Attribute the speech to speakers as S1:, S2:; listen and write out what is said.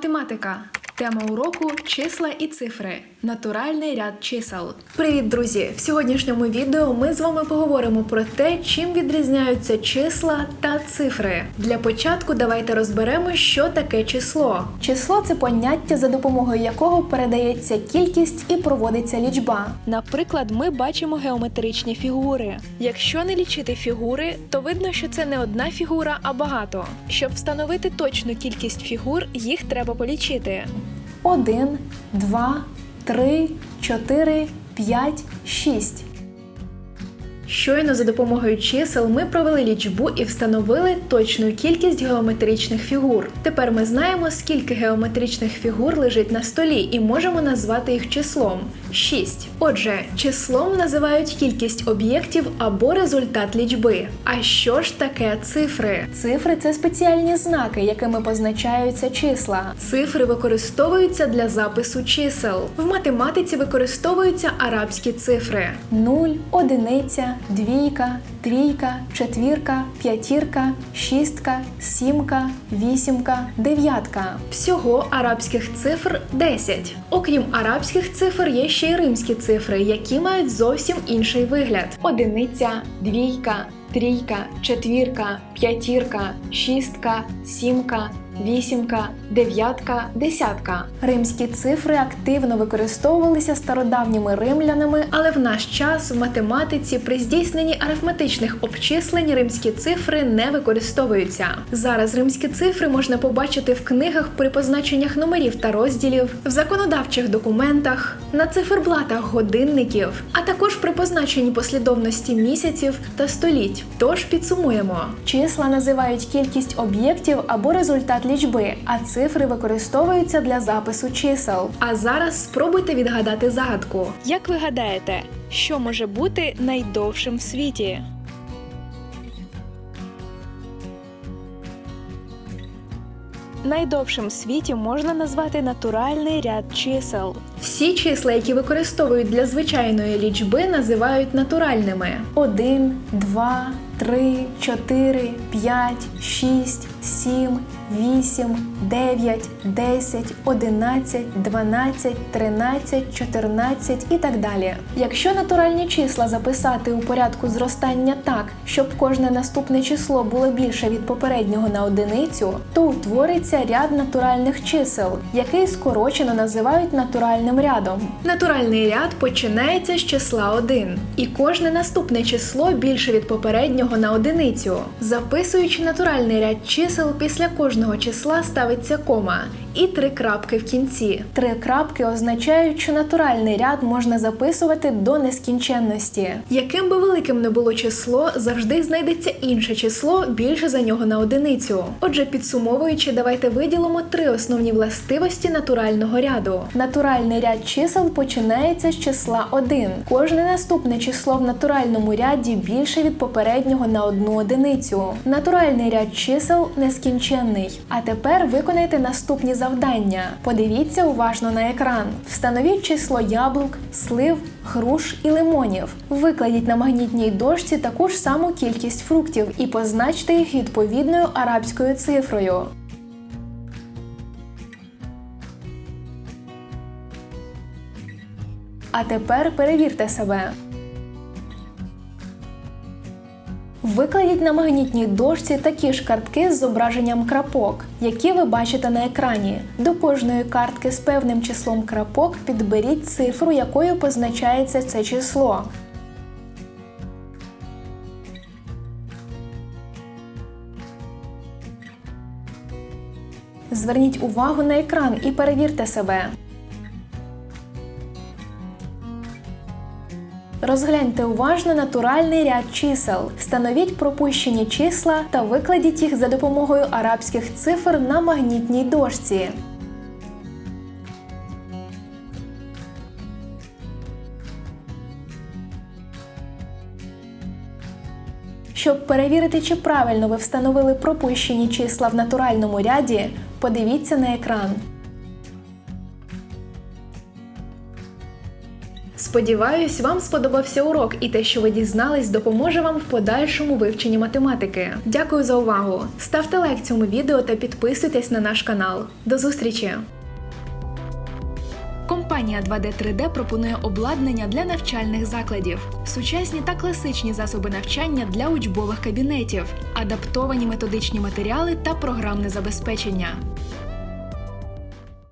S1: Математика. Тема уроку числа і цифри. Натуральний ряд чисел. Привіт, друзі! В сьогоднішньому відео ми з вами поговоримо про те, чим відрізняються числа та цифри. Для початку давайте розберемо, що таке число. Число це поняття, за допомогою якого передається кількість і проводиться лічба. Наприклад, ми бачимо геометричні фігури. Якщо не лічити фігури, то видно, що це не одна фігура, а багато. Щоб встановити точну кількість фігур, їх треба полічити. 1, 2, 3, 4, 5, 6. Щойно за допомогою чисел ми провели лічбу і встановили точну кількість геометричних фігур. Тепер ми знаємо, скільки геометричних фігур лежить на столі, і можемо назвати їх числом 6. Отже, числом називають кількість об'єктів або результат лічби. А що ж таке цифри? Цифри це спеціальні знаки, якими позначаються числа. Цифри використовуються для запису чисел. В математиці використовуються арабські цифри: 0, одиниця, двійка, трійка, четвірка, п'ятірка, шістка, сімка, вісімка, дев'ятка. Всього арабських цифр 10. Окрім арабських цифр, є ще й римські цифри, які мають зовсім інший вигляд: одиниця, двійка, трійка, четвірка, п'ятірка, шістка, сімка. Вісімка, дев'ятка, десятка. Римські цифри активно використовувалися стародавніми римлянами, але в наш час в математиці при здійсненні арифметичних обчислень римські цифри не використовуються. Зараз римські цифри можна побачити в книгах при позначеннях номерів та розділів, в законодавчих документах, на циферблатах годинників, а також при позначенні послідовності місяців та століть. Тож підсумуємо: числа називають кількість об'єктів або результат лічби, а цифри використовуються для запису чисел. А зараз спробуйте відгадати загадку.
S2: Як ви гадаєте, що може бути найдовшим в світі? Найдовшим в світі можна назвати натуральний ряд чисел.
S1: Всі числа, які використовують для звичайної лічби, називають натуральними: 1, 2, 3, 4, 5, 6, 7, 8, 9, 10, 11, 12, 13, 14 і так далі. Якщо натуральні числа записати у порядку зростання так, щоб кожне наступне число було більше від попереднього на одиницю, то утвориться ряд натуральних чисел, який скорочено називають натуральним рядом. Натуральний ряд починається з числа 1, і кожне наступне число більше від попереднього на одиницю. Записуючи натуральний ряд чисел, після кожного числа ставиться кома і три крапки в кінці. Три крапки означають, що натуральний ряд можна записувати до нескінченності. Яким би великим не було число, завжди знайдеться інше число більше за нього на одиницю. Отже, підсумовуючи, давайте виділимо три основні властивості натурального ряду. Натуральний ряд чисел починається з числа 1. Кожне наступне число в натуральному ряді більше від попереднього на одну одиницю. Натуральний ряд чисел нескінченний. А тепер виконайте наступні завдання. Подивіться уважно на екран. Встановіть число яблук, слив, груш і лимонів. Викладіть на магнітній дошці таку ж саму кількість фруктів і позначте їх відповідною арабською цифрою. А тепер перевірте себе. Викладіть на магнітній дошці такі ж картки з зображенням крапок, які ви бачите на екрані. До кожної картки з певним числом крапок підберіть цифру, якою позначається це число. Зверніть увагу на екран і перевірте себе. Розгляньте уважно натуральний ряд чисел, встановіть пропущені числа та викладіть їх за допомогою арабських цифр на магнітній дошці. Щоб перевірити, чи правильно ви встановили пропущені числа в натуральному ряді, подивіться на екран. Сподіваюсь, вам сподобався урок, і те, що ви дізнались, допоможе вам в подальшому вивченні математики. Дякую за увагу! Ставте лайк цьому відео та підписуйтесь на наш канал. До зустрічі! Компанія 2D 3D пропонує обладнання для навчальних закладів, сучасні та класичні засоби навчання для учбових кабінетів, адаптовані методичні матеріали та програмне забезпечення.